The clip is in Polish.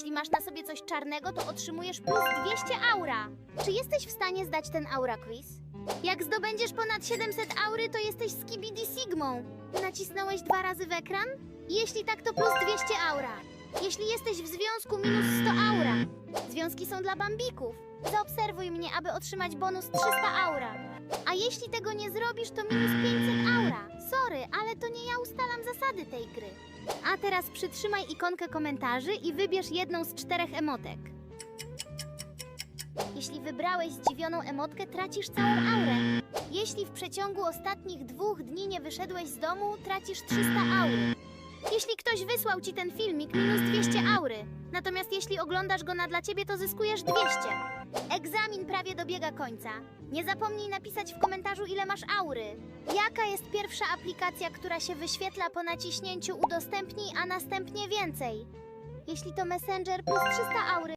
Jeśli masz na sobie coś czarnego, to otrzymujesz plus 200 aura. Czy jesteś w stanie zdać ten aura quiz? Jak zdobędziesz ponad 700 aury, to jesteś Skibidi Sigmą. Nacisnąłeś dwa razy w ekran? Jeśli tak, to plus 200 aura. Jeśli jesteś w związku, minus 100 aura. Związki są dla bambików. Zaobserwuj mnie, aby otrzymać bonus 300 aura. A jeśli tego nie zrobisz, to minus 500 aura. Sorry, ale to nie ja ustalam zasady tej gry. A teraz przytrzymaj ikonkę komentarzy i wybierz jedną z czterech emotek. Jeśli wybrałeś zdziwioną emotkę, tracisz całą aurę. Jeśli w przeciągu ostatnich dwóch dni nie wyszedłeś z domu, tracisz 300 aury. Jeśli ktoś wysłał ci ten filmik, minus 200 aury. Natomiast jeśli oglądasz go na dla ciebie, to zyskujesz 200. Egzamin prawie dobiega końca. Nie zapomnij napisać w komentarzu, ile masz aury. Jaka jest pierwsza aplikacja, która się wyświetla po naciśnięciu udostępnij, a następnie więcej? Jeśli to Messenger plus 300 aury.